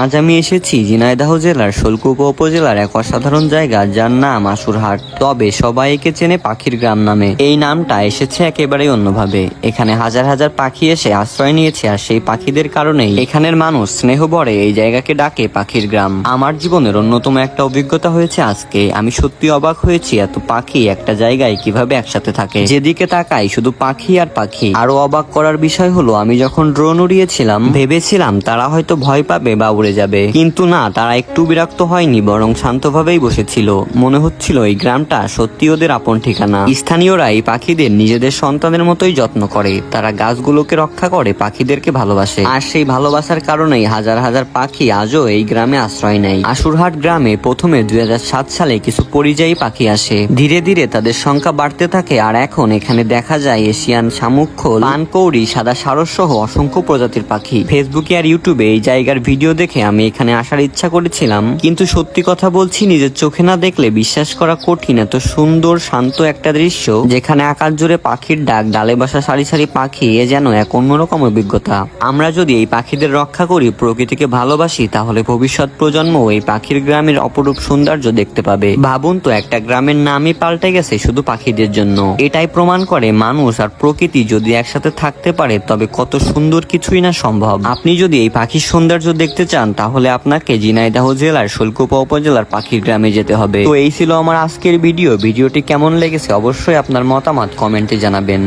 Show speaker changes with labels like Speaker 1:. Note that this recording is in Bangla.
Speaker 1: আজ আমি এসেছি ঝিনাইদহ জেলার শোলকুপা উপজেলার এক অসাধারণ জায়গা যার নাম আশুরহাট। তবে সবাই একে চেনে পাখির গ্রাম নামে। এই নামটা এসেছে একেবারেই অন্যভাবে। এখানে হাজার হাজার পাখি এসে আশ্রয় নিয়েছে আর সেই পাখিদের কারণেই এখানের মানুষ স্নেহ ভরে এই জায়গাকে ডাকে পাখির গ্রাম। আমার জীবনের অন্যতম একটা অভিজ্ঞতা হয়েছে আজকে। আমি সত্যি অবাক হয়েছি এত পাখি একটা জায়গায় কীভাবে একসাথে থাকে। যেদিকে তাকাই শুধু পাখি আর পাখি। আরও অবাক করার বিষয় হলো, আমি যখন ড্রোন উড়িয়েছিলাম, ভেবেছিলাম তারা হয়তো ভয় পাবে বা উড়ে যাবে। কিন্তু না, তারা একটু বিরক্ত হয়নি, বরং শান্তভাবেই বসেছিল। মনে হচ্ছিল এই গ্রামটা সত্যি ওদের আপন ঠিকানা। স্থানীয়রা এই পাখিদের নিজেদের সন্তানের মতোই যত্ন করে। তারা গাছগুলোকে রক্ষা করে, পাখিদেরকে ভালোবাসে। আর সেই ভালোবাসার কারণেই হাজার হাজার পাখি আজও এই গ্রামে আশ্রয় নেয়। আশুরহাট গ্রামে প্রথমে দুই হাজার সাত সালে কিছু পরিযায়ী পাখি আসে। ধীরে ধীরে তাদের সংখ্যা বাড়তে থাকে, আর এখন এখানে দেখা যায় এশিয়ান শামুক খোল পানকৌড়ি, সাদা সারস সহ অসংখ্য প্রজাতির পাখি। ফেসবুকে আর ইউটিউবে এই জায়গার ভিডিও দেখে আমি এখানে আসার ইচ্ছা করেছিলাম। কিন্তু সত্যি কথা বলছি, নিজের চোখে না দেখলে বিশ্বাস করা কঠিন। এত সুন্দর, শান্ত একটা দৃশ্য, যেখানে আকাশ জুড়ে পাখির ডাক, ডালে বসা সারি সারি পাখি, এ যেন এক অন্যরকম অভিজ্ঞতা। আমরা যদি এই পাখিদের রক্ষা করি, প্রকৃতিকে ভালোবাসি, তাহলে ভবিষ্যৎ প্রজন্ম এই পাখির গ্রামের অপরূপ সৌন্দর্য দেখতে পাবে। ভাবুন তো, একটা গ্রামের নামই পাল্টে গেছে শুধু পাখিদের জন্য। এটাই প্রমাণ করে মানুষ আর প্রকৃতি যদি একসাথে থাকতে পারে, তবে কত সুন্দর কিছুই না সম্ভব। আপনি যদি এই পাখির সৌন্দর্য দেখতে চান তাহলে আপনাকে জিনাইদাহ জেলার শুল্কুপা উপজেলার পাখির গ্রামে যেতে হবে। তো এই ছিল আমার আজকের ভিডিও। ভিডিওটি কেমন লেগেছে অবশ্যই আপনার মতামত কমেন্টে জানাবেন।